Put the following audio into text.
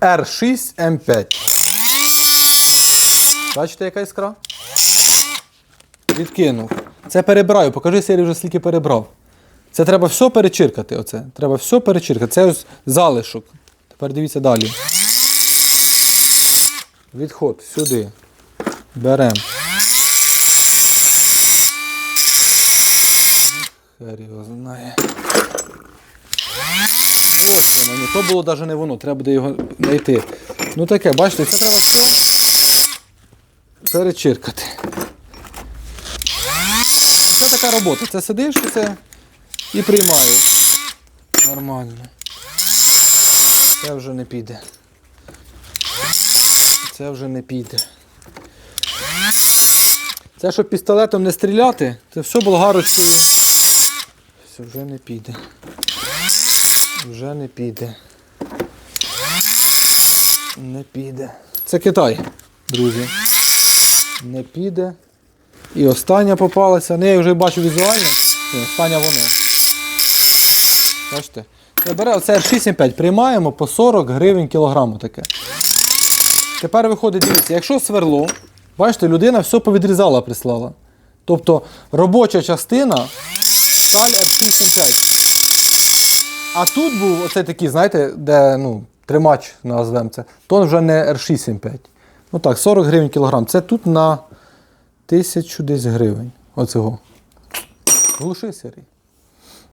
R6M5. Бачите, яка іскра? Відкинув. Це перебираю. Покажи Сері вже скільки перебрав. Це треба все перечиркати. Оце. Треба все перечиркати. Це ось залишок. Тепер дивіться далі. Відход сюди. Беремо. Хер його знає. Ось воно, ні, то було навіть не воно, треба буде його знайти. Ну таке, бачите, це треба все перечиркати. Це така робота. Це сидиш і це і приймаєш. Нормально. Це вже не піде. Це вже не піде. Це, щоб пістолетом не стріляти, це все болгарочкою. Все, вже не піде. Вже не піде. Не піде. Це Китай, друзі. Не піде. І остання попалася. Ну, я вже бачу візуально. Остання воно. Бачите? Я бере оце R675, приймаємо по 40 гривень кілограму таке. Тепер виходить, дивіться, якщо сверло, бачите, людина все повідрізала, прислала. Тобто робоча частина сталь R675. А тут був оцей такий, знаєте, де ну, тримач назвемо це, то вже не R675. Ну так, 40 гривень кілограм. Це тут на тисячу десь гривень. Оцього. Глуши сирий.